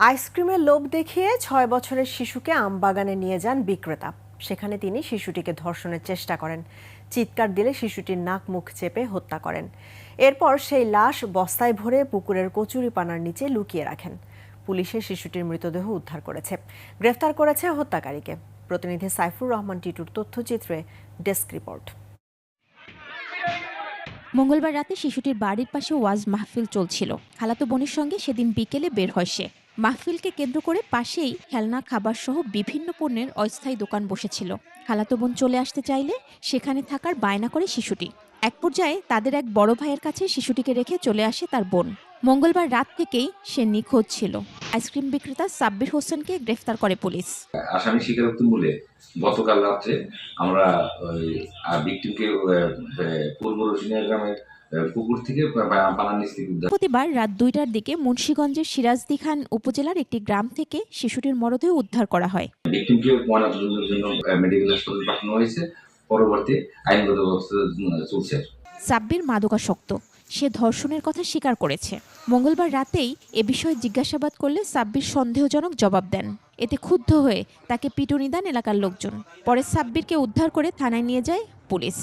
আইসক্রিমের লোভ দেখিয়ে ছয় বছরের শিশুকে আমবাগানে নিয়ে যান বিক্রেতা। সেখানে তিনি শিশুটিকে ধর্ষণের চেষ্টা করেন। চিৎকার দিলে শিশুটির নাক মুখ চেপে হত্যা করেন। এরপর সেই লাশ বস্তায় ভরে পুকুরের কচুরিপানার নিচে লুকিয়ে রাখেন। পুলিশে শিশুটির মৃতদেহ উদ্ধার করেছে। গ্রেফতার করেছে হত্যাকারীকে। প্রতিনিধি সাইফুর রহমান, টিটুর তথ্যচিত্রে ডেস্ক রিপোর্ট। মঙ্গলবার রাতে শিশুটির বাড়ির পাশে ওয়াজ মাহফিল চলছিল। খালাতো বোনের সঙ্গে সেদিন বিকেলে বের হয় সে। মাহফিলকে কেন্দ্র করে পাশেই খেলনা খাবার সহ বিভিন্ন পণ্যের অস্থায়ী দোকান বসেছিল। খালাতো বোন চলে আসতে চাইলে সেখানে থাকার বায়না করে শিশুটি। এক পর্যায়ে তাদের এক বড় ভাইয়ের কাছে শিশুটিকে রেখে চলে আসে তার বোন। মঙ্গলবার রাত থেকেই সে নিখোঁজ ছিল। আইসক্রিম বিক্রেতা সাব্বির হোসেনকে গ্রেফতার করে পুলিশ। আসামি স্বীকারোক্তি মূলে গতকাল রাত্রে আমরা ওই ভিকটিমকে পূর্ব রসিনিয়া গ্রামের আহ, পুকুর থেকে পা- পানার নিচ থেকে উদ্ধার বৃহস্পতিবার রাত দুইটার দিকে মুন্সীগঞ্জের সিরাজদি খান উপজেলার একটি গ্রাম থেকে শিশুটির মরদেহ উদ্ধার করা হয়। ভিকটিমকে ময়নাতদন্তের জন্য মেডিকেল হাসপাতালে পাঠানো হয়েছে। পরবর্তী আইনগত ব্যবস্থা চলছে। সাব্বির মাদকাসক্ত। সে ধর্ষণের কথা স্বীকার করেছে। মঙ্গলবার রাতেই এ বিষয়ে জিজ্ঞাসাবাদ করলে সাব্বির সন্দেহজনক জবাব দেন। এতে ক্ষুব্ধ হয়ে তাকে পিটুনি দেন এলাকার লোকজন। পরে সাব্বিরকে উদ্ধার করে থানায় নিয়ে যায় পুলিশ।